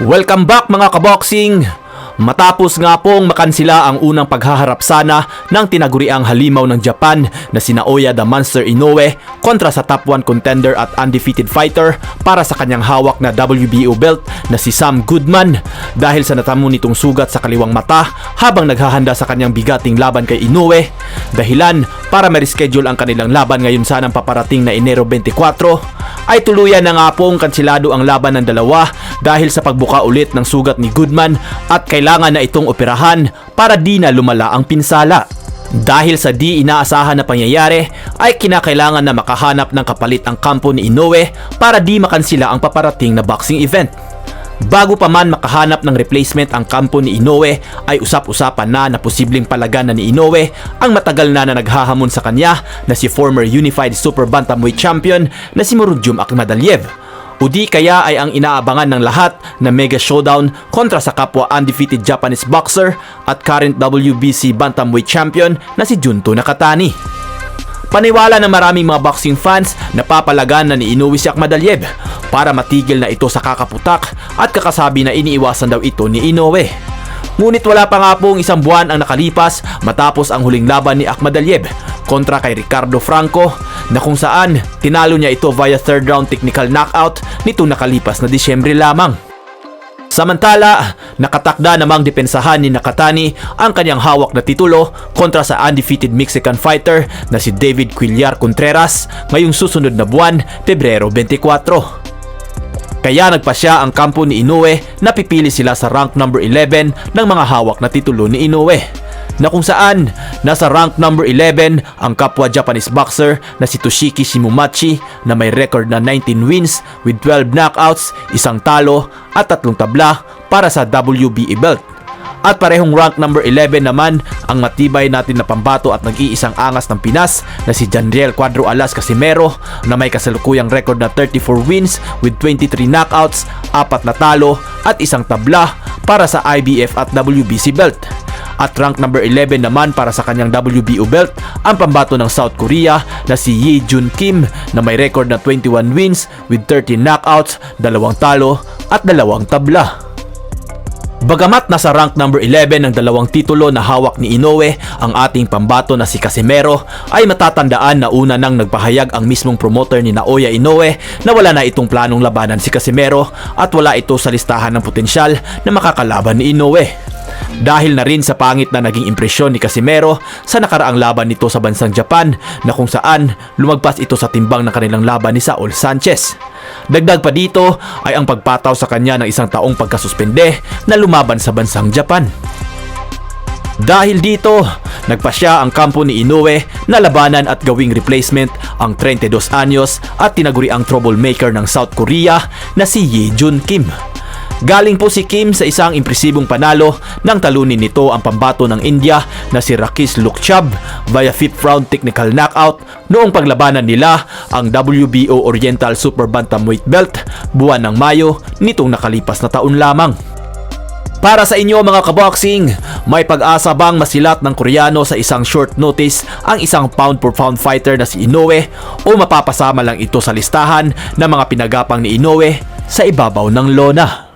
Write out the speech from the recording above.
Welcome back mga kaboxing! Matapos nga pong makansila ang unang paghaharap sana ng tinaguriang halimaw ng Japan na si Naoya the Monster Inoue kontra sa top 1 contender at undefeated fighter para sa kanyang hawak na WBO belt na si Sam Goodman dahil sa natamo nitong sugat sa kaliwang mata habang naghahanda sa kanyang bigating laban kay Inoue dahilan para ma-reschedule ang kanilang laban ngayon sanang paparating na Enero 24 ay tuluyan na nga pong kansilado ang laban ng dalawa dahil sa pagbuka ulit ng sugat ni Goodman at kailangan na itong operahan para di na lumala ang pinsala. Dahil sa di inaasahan na pangyayari ay kinakailangan na makahanap ng kapalit ang kampo ni Inoue para di makansila ang paparating na boxing event. Bago pa man makahanap ng replacement ang kampo ni Inoue ay usap-usapan na na posibleng palaganan ni Inoue ang matagal na na naghahamon sa kanya na si former Unified Super Bantamweight Champion na si Murodjum Akhmadaliev. O di kaya ay ang inaabangan ng lahat na mega showdown kontra sa kapwa undefeated Japanese boxer at current WBC Bantamweight Champion na si Junto Nakatani. Paniwala ng maraming mga boxing fans na papalagan na ni Inoue si Akhmadaliev para matigil na ito sa kakaputak at kakasabi na iniiwasan daw ito ni Inoue. Ngunit wala pa nga pong isang buwan ang nakalipas matapos ang huling laban ni Akhmadaliev kontra kay Ricardo Franco na kung saan tinalo niya ito via third round technical knockout nito nakalipas na Disyembre lamang. Samantala, nakatakda namang depensahan ni Nakatani ang kanyang hawak na titulo kontra sa undefeated Mexican fighter na si David Quillar Contreras ngayong susunod na buwan, Pebrero 24. Kaya nagpasya ang kampo ni Inoue na pipili sila sa rank number 11 ng mga hawak na titulo ni Inoue na kung saan nasa rank number 11 ang kapwa Japanese boxer na si Toshiki Shimumachi na may record na 19 wins with 12 knockouts, isang talo at tatlong tabla para sa WBA belt. At parehong rank number 11 naman ang matibay natin na pambato at nag-iisang angas ng Pinas na si Janriel Cuadro Alas Casimero na may kasalukuyang record na 34 wins with 23 knockouts, apat na talo at isang tabla para sa IBF at WBC belt. At rank number 11 naman para sa kanyang WBO belt ang pambato ng South Korea na si Yi Jun Kim na may record na 21 wins with 13 knockouts, dalawang talo at dalawang tabla. Bagamat nasa rank number 11 ng dalawang titulo na hawak ni Inoue, ang ating pambato na si Casimero ay matatandaan na una nang nagpahayag ang mismong promoter ni Naoya Inoue na wala na itong planong labanan si Casimero at wala ito sa listahan ng potensyal na makakalaban ni Inoue. Dahil na rin sa pangit na naging impresyon ni Casimero sa nakaraang laban nito sa bansang Japan na kung saan lumagpas ito sa timbang ng kanilang laban ni Saul Sanchez. Dagdag pa dito ay ang pagpataw sa kanya ng isang taong pagkasuspende na lumaban sa bansang Japan. Dahil dito, nagpasya ang kampo ni Inoue na labanan at gawing replacement ang 32 anyos at tinaguriang troublemaker ng South Korea na si Yi Jun Kim. Galing po si Kim sa isang impresibong panalo nang talunin nito ang pambato ng India na si Rakis Lukchab via 5th round technical knockout noong paglabanan nila ang WBO Oriental Super Bantamweight Belt buwan ng Mayo nitong nakalipas na taon lamang. Para sa inyo mga kaboxing, may pag-asa bang masilat ng Koreano sa isang short notice ang isang pound for pound fighter na si Inoue o mapapasama lang ito sa listahan ng mga pinagapang ni Inoue sa ibabaw ng lona?